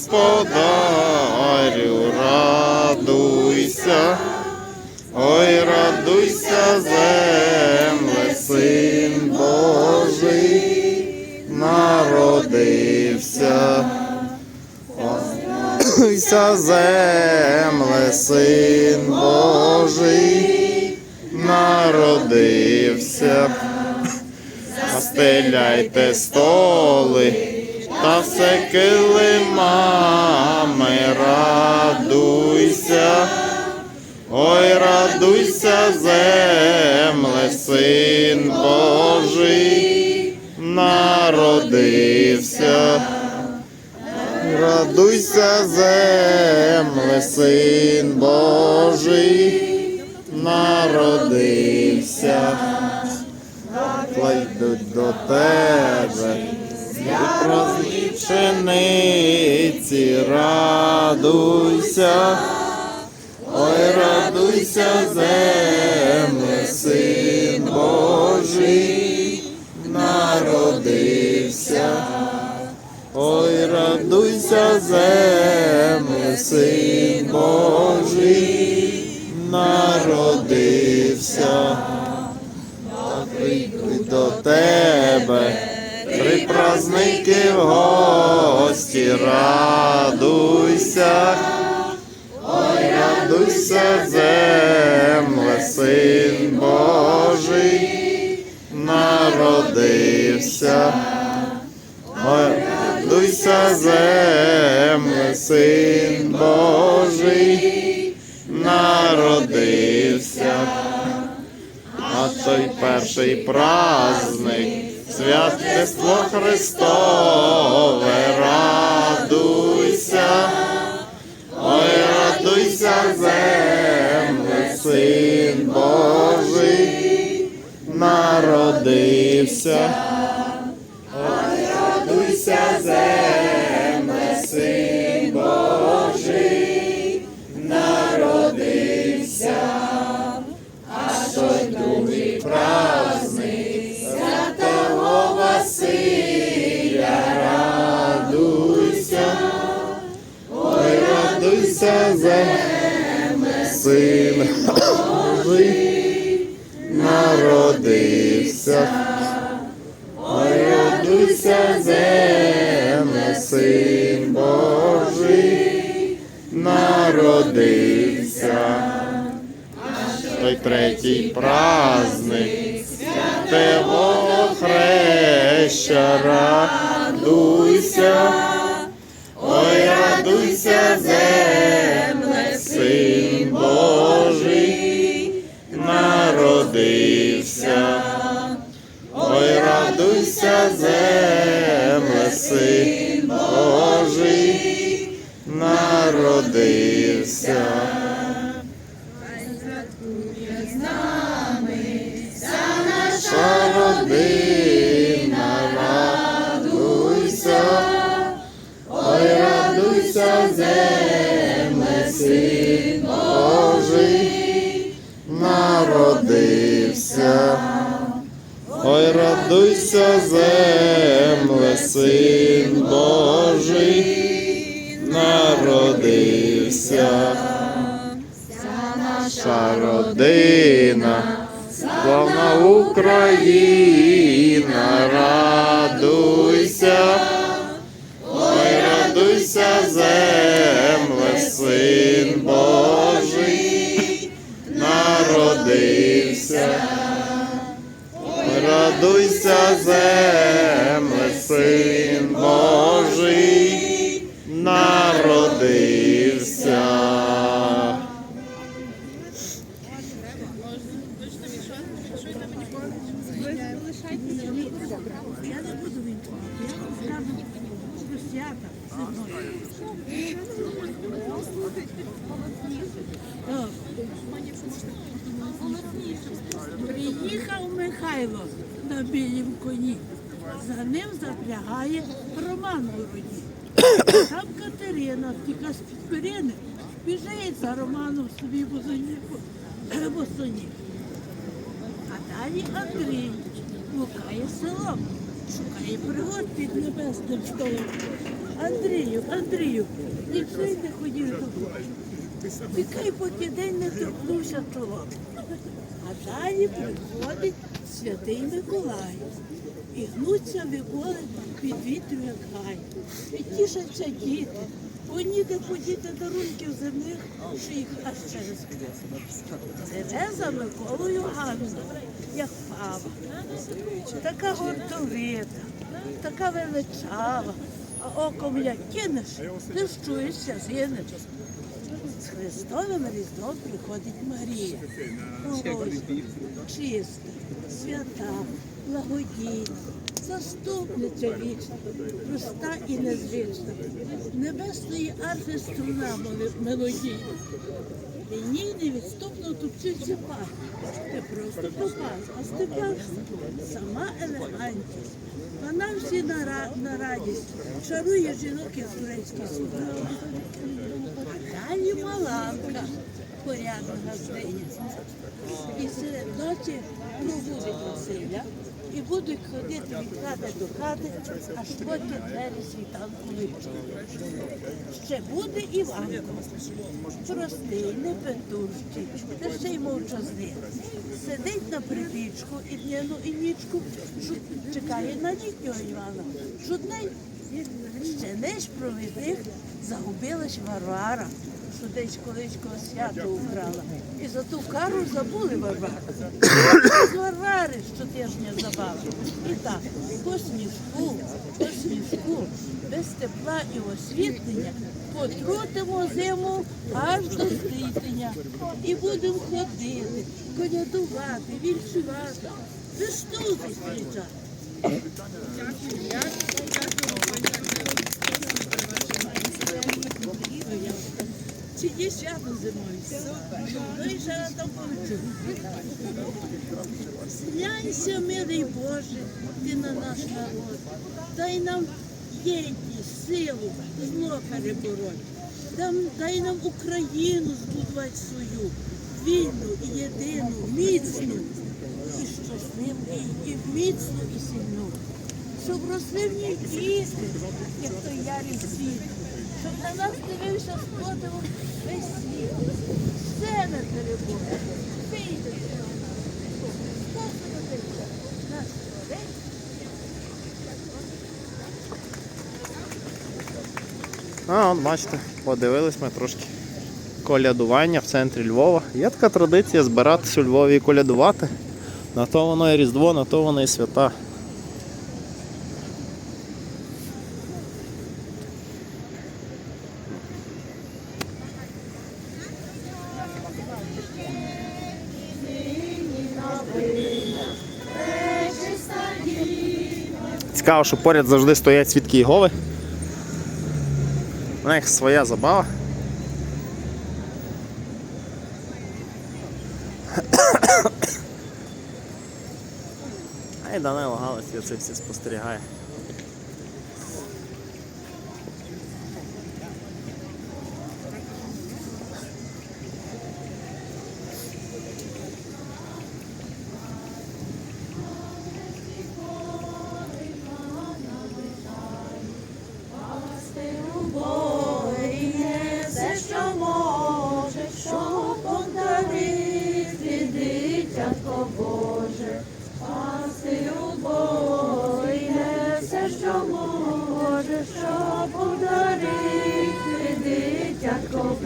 Господарю, радуйся, ой, радуйся, земле, син Божий, народився. Радуйся, земле, син Божий, народився. Настеляйте столи та все килимами, радуйся, ой, радуйся, земле, син Божий, народився. Радуйся, земле, син Божий, народився. Йдуть до тебе, пшениці, радуйся, ой, радуйся, земле, син Божий, народився. Ой, радуйся, земле, син Божий, народився. Прийдуть до тебе, три праздники в гості, радуйся, ой, радуйся, земле, син Божий, народився. Ой, радуйся, земле, син Божий, народився. А той перший праздник, святство Христове, радуйся, ой, радуйся, земле, син Божий, народився. Радуйся, син Божий, народився. Ой, радуйся, земле, син Божий, народився. Той третій праздник, святого хреща, радуйся, народився. Ой, радуйся, земле, син Божий, народився. Народився. Ой, радуйся, земле, син Божий, народився. Наша родина. Славна Україна, народився. Приїхав Михайло на білім коні. За ним запрягає Роман у роді. Там Катерина втіка з-під перини, біжить за Романом собі босоні. босоні. А далі Андрій блукає селом, шукає пригод під небесним столом. Андрію, Андрію, й не ходів додому. Нехай поки день не торкнувся чолом. А далі приходить святий Миколай. І гнуться вибори під вітрю, гай. І тішаться діти. Бо ніде подіти дарунків земних, що їх аж через Живе за Миколою гарно, як пава. Така гордовита, така величава. А оком як кинеш, ти щуєшся, згинеш. Христовим Різдвом приходить Марія. Чиста, свята, благодійна, заступниця вічна, проста і незвична, небесної арфи струна мелодійна. Мені невідступно тупцюється пар. Не просто попас, а Степан сама елегантність. Вона всі на, на радість, Шарує жінок із турецьких судах. Далі маланка, порядна газдиня. І серед ночі пробудить Василя і будуть ходити від хати до хати, аж поки двері світанку вичуть. Ще буде Іванко, простий, непетущий, та ще й мовчазний. Сидить на прибічку і дняну і нічку, чекає на літнього Івана. Чудний, ще ниж провідних загубилась Варвара, що десь колись коло свято украла. І за ту кару забули Варвару. З Варвари щотижня забава. І так, по сніжку, по сніжку, без тепла і освітлення потрутимо зиму аж до ститення. І будемо ходити, колядувати, вільшувати, весну зустрічати. Чи є свято зимою? Ну і ще раз там получу. Глянься, милий Боже, ти на наш народ. Дай нам єдність, силу, зло перебороть. Дай нам Україну збудувати свою, вільну і єдину, міцну і щасливу, і, і міцну і сильну. Щоб росли в ній діти, як той ярий світ, щоб на нас дивився з подивом весь світ. Все не перебуде. Вийде. Господи, А, от бачите, подивились ми трошки колядування в центрі Львова. Є така традиція збиратися у Львові і колядувати. На то воно і Різдво, на то воно і свята. Цікаво, що поряд завжди стоять свідки Єгови. У них своя забава. А й Данило Галас це всі спостерігає. все, щоб подарити дитятко.